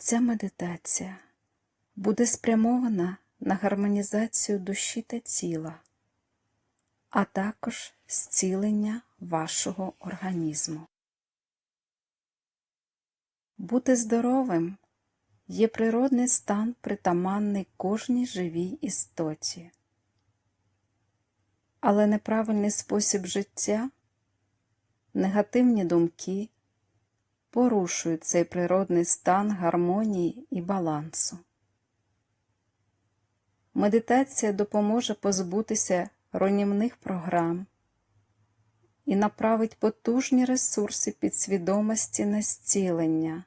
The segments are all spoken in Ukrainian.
Ця медитація буде спрямована на гармонізацію душі та тіла, а також зцілення вашого організму. Бути здоровим є природний стан, притаманний кожній живій істоті. Але неправильний спосіб життя, негативні думки порушують цей природний стан гармонії і балансу. Медитація допоможе позбутися руйнівних програм і направить потужні ресурси підсвідомості на зцілення,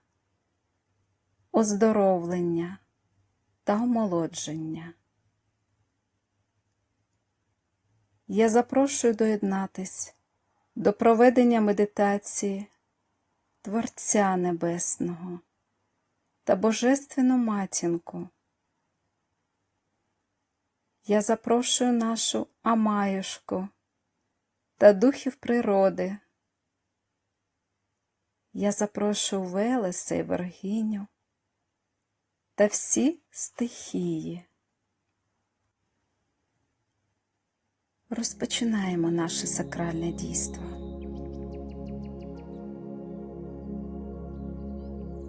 оздоровлення та омолодження. Я запрошую доєднатись до проведення медитації Творця Небесного та Божественну матінку. Я запрошую нашу Амаюшку та духів природи. Я запрошую Велеса і Вергиню та всі стихії. Розпочинаємо наше сакральне дійство.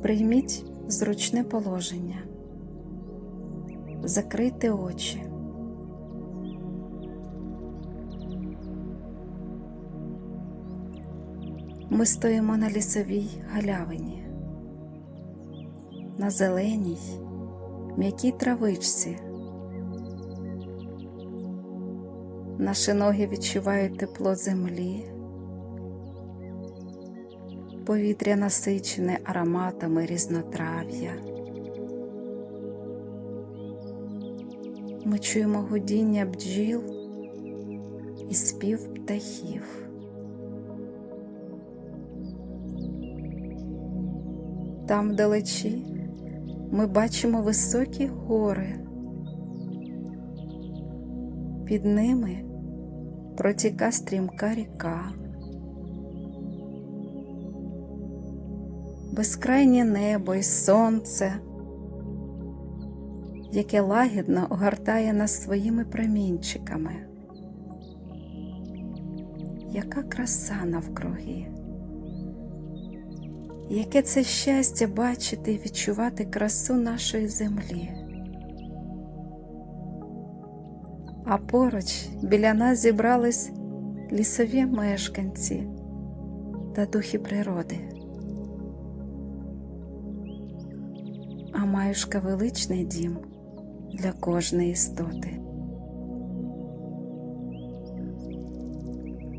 Прийміть зручне положення, закрийте очі. Ми стоїмо на лісовій галявині, на зеленій, м'якій травичці. Наші ноги відчувають тепло землі, повітря насичене ароматами різнотрав'я. Ми чуємо гудіння бджіл і спів птахів. Там вдалечі ми бачимо високі гори. Під ними протіка стрімка ріка. Безкрайнє небо і сонце, яке лагідно огортає нас своїми промінчиками. Яка краса навкруги! Яке це щастя бачити і відчувати красу нашої землі. А поруч біля нас зібрались лісові мешканці та духи природи. А маюшка величний дім для кожної істоти.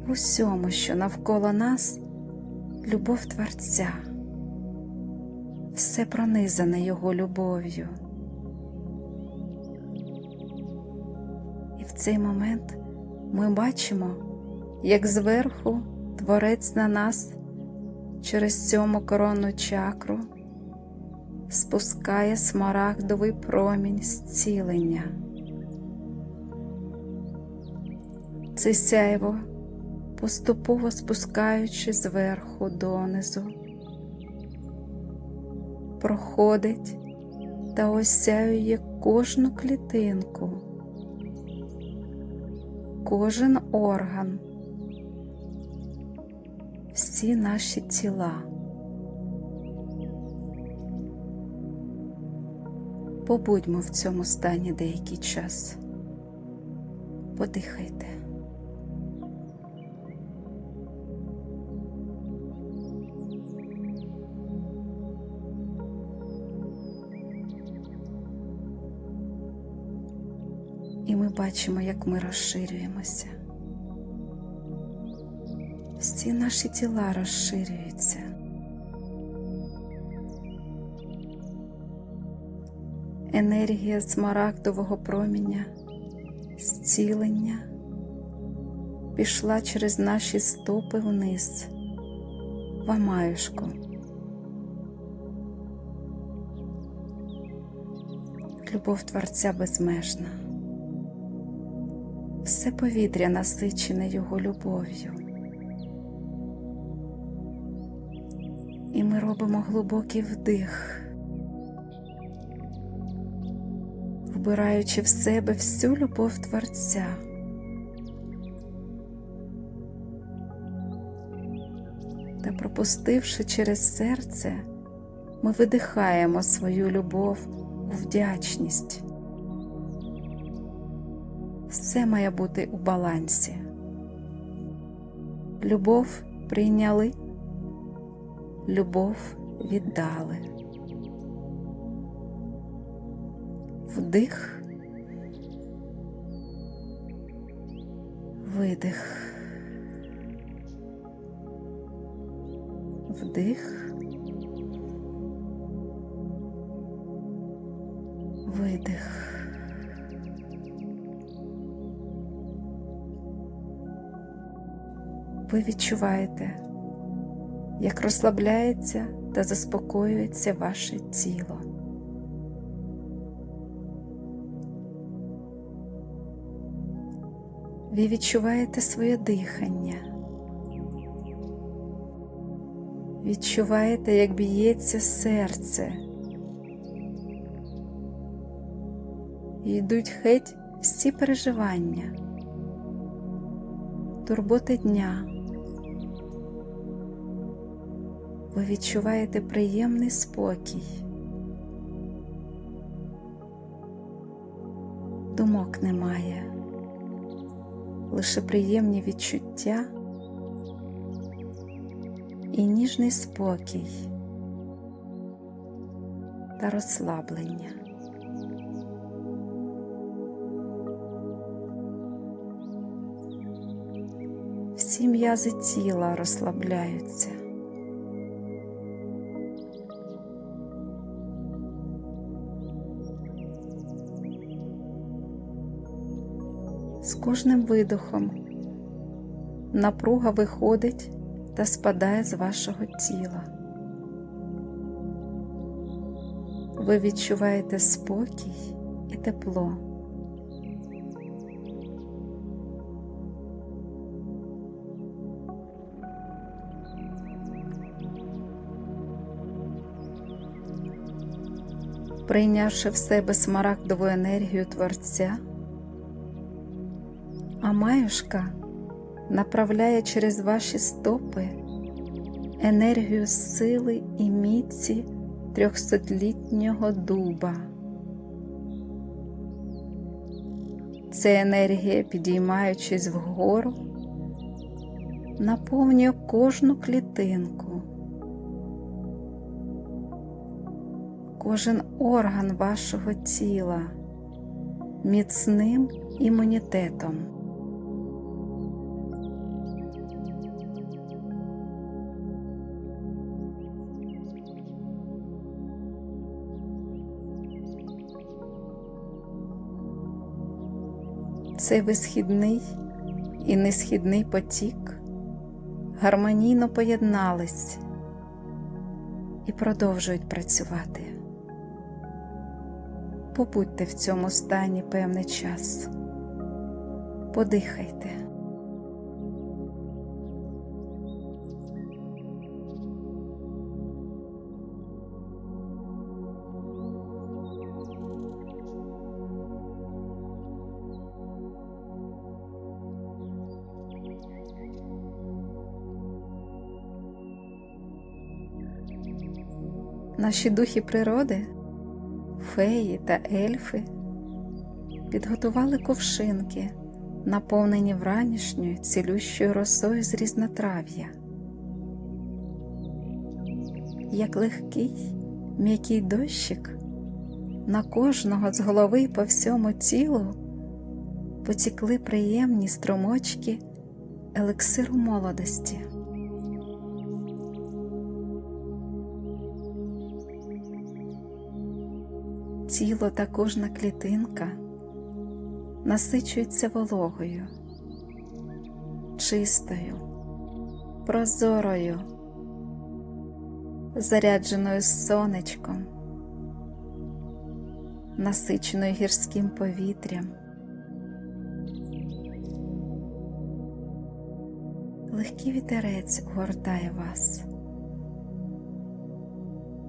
Усьому, що навколо нас, любов Творця все пронизане Його любов'ю. І в цей момент ми бачимо, як зверху Творець на нас через сьому коронну чакру спускає смарагдовий промінь зцілення. Це сяйво, поступово спускаючи зверху донизу проходить та осяює кожну клітинку, кожен орган, всі наші тіла. Побудьмо в цьому стані деякий час. Подихайте. І ми бачимо, як ми розширюємося. Всі наші тіла розширюються. Енергія смарагдового проміння, зцілення пішла через наші стопи вниз, в Амаюшку. Любов Творця безмежна все повітря насичене Його любов'ю. І ми робимо глибокий вдих вбираючи в себе всю любов Творця. Та пропустивши через серце, ми видихаємо свою любов у вдячність. Все має бути у балансі. Любов прийняли, любов віддали. Вдих, видих, вдих, видих. Ви відчуваєте, як розслабляється та заспокоюється ваше тіло. Ви відчуваєте своє дихання. Відчуваєте, як б'ється серце. Йдуть геть всі переживання, турботи дня. Ви відчуваєте приємний спокій. Думок немає лише приємні відчуття і ніжний спокій та розслаблення. Всі м'язи тіла розслабляються. Кожним видохом напруга виходить та спадає з вашого тіла. Ви відчуваєте спокій і тепло. Прийнявши в себе смарагдову енергію Творця, а маюшка направляє через ваші стопи енергію сили і міці трьохсотлітнього дуба. Ця енергія, підіймаючись вгору, наповнює кожну клітинку, кожен орган вашого тіла міцним імунітетом. Цей висхідний і несхідний потік гармонійно поєднались і продовжують працювати. Побудьте в цьому стані певний час, подихайте. Наші духи природи, феї та ельфи підготували ковшинки, наповнені вранішньою цілющою росою з різнотрав'я. Як легкий, м'який дощик, на кожного з голови по всьому тілу потікли приємні струмочки елексиру молодості. Тіло та кожна клітинка насичуються вологою, чистою, прозорою, зарядженою сонечком, насиченою гірським повітрям. Легкий вітерець огортає вас,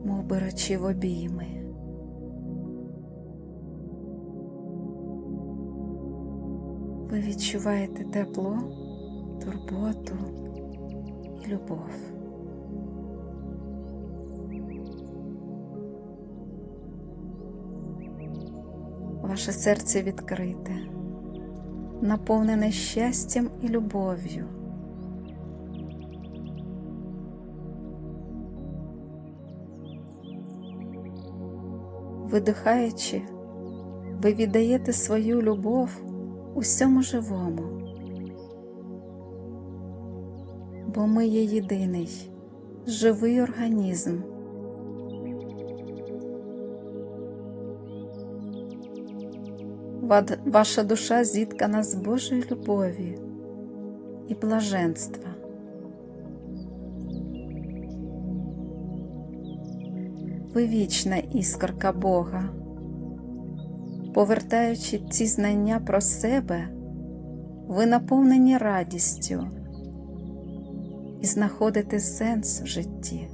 мов беручи в обійми. Ви відчуваєте тепло, турботу і любов. Ваше серце відкрите, наповнене щастям і любов'ю. Видихаючи, ви віддаєте свою любов усьому живому, бо ми є єдиний, живий організм. Ваша душа зіткана з Божої любові і блаженства. Ви вічна іскорка Бога. Повертаючи ці знання про себе, ви наповнені радістю і знаходите сенс в житті.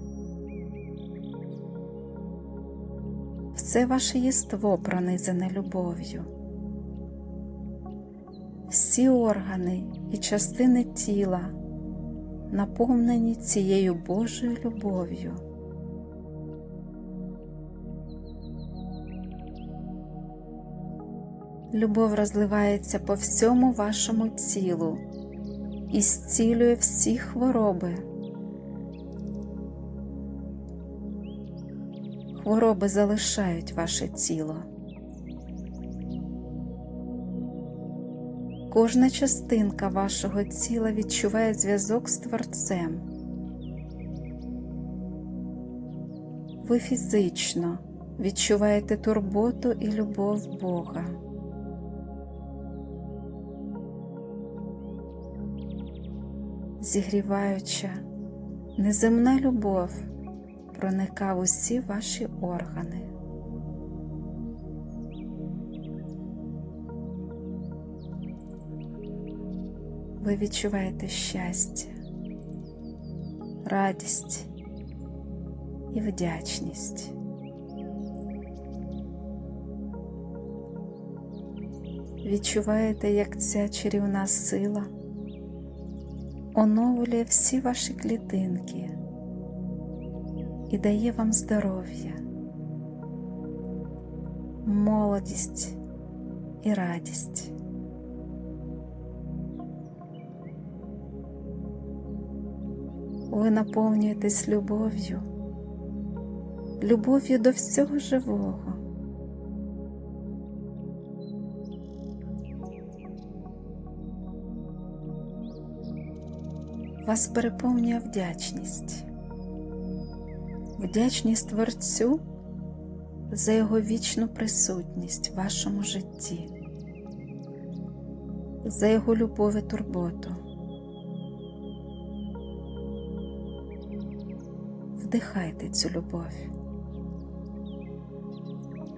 Все ваше єство пронизане любов'ю. Всі органи і частини тіла наповнені цією Божою любов'ю. Любов розливається по всьому вашому тілу і зцілює всі хвороби. Хвороби залишають ваше тіло. Кожна частинка вашого тіла відчуває зв'язок з Творцем. Ви фізично відчуваєте турботу і любов Бога. Зігріваюча, неземна любов проникав усі ваші органи. Ви відчуваєте щастя, радість і вдячність. Відчуваєте, як ця чарівна сила оновлює всі ваші клітинки і дає вам здоров'я, молодість і радість. Ви наповнюєтесь любов'ю, любов'ю до всього живого. Вас переповнює вдячність, вдячність Творцю за його вічну присутність в вашому житті, за його любов і турботу. Вдихайте цю любов.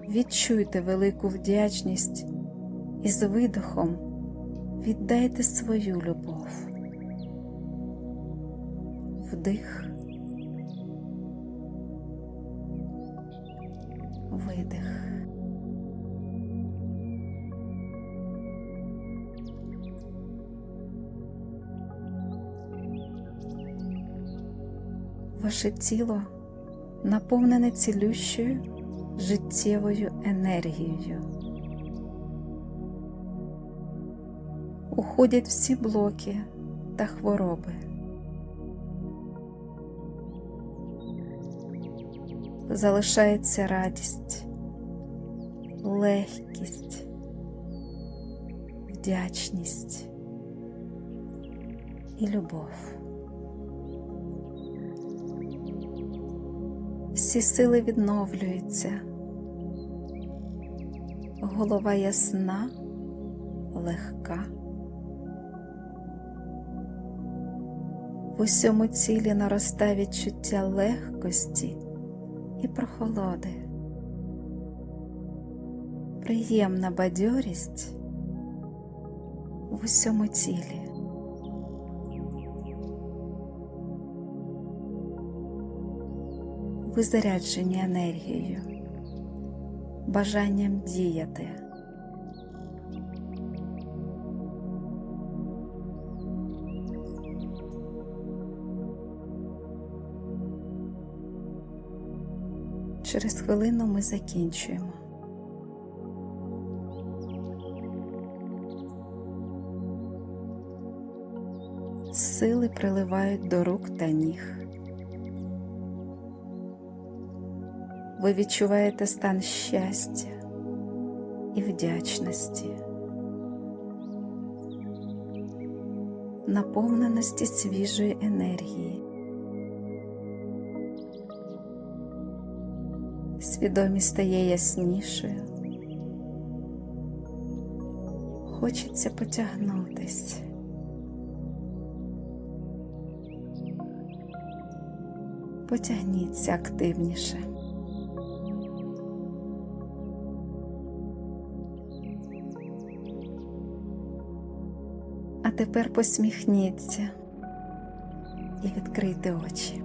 Відчуйте велику вдячність і з видихом віддайте свою любов. Вдих, видих. Ваше тіло наповнене цілющою життєвою енергією. Уходять всі блоки та хвороби. Залишається радість, легкість, вдячність і любов. Всі сили відновлюються, голова ясна, легка. В усьому цілі наростає відчуття легкості і прохолоди, приємна бадьорість в усьому тілі. Ви заряджені енергією, бажанням діяти. Через хвилину ми закінчуємо. Сили приливають до рук та ніг. Ви відчуваєте стан щастя і вдячності, наповненості свіжої енергії. Свідомість стає яснішою. Хочеться потягнутись. Потягніться активніше. А тепер посміхніться і відкрийте очі.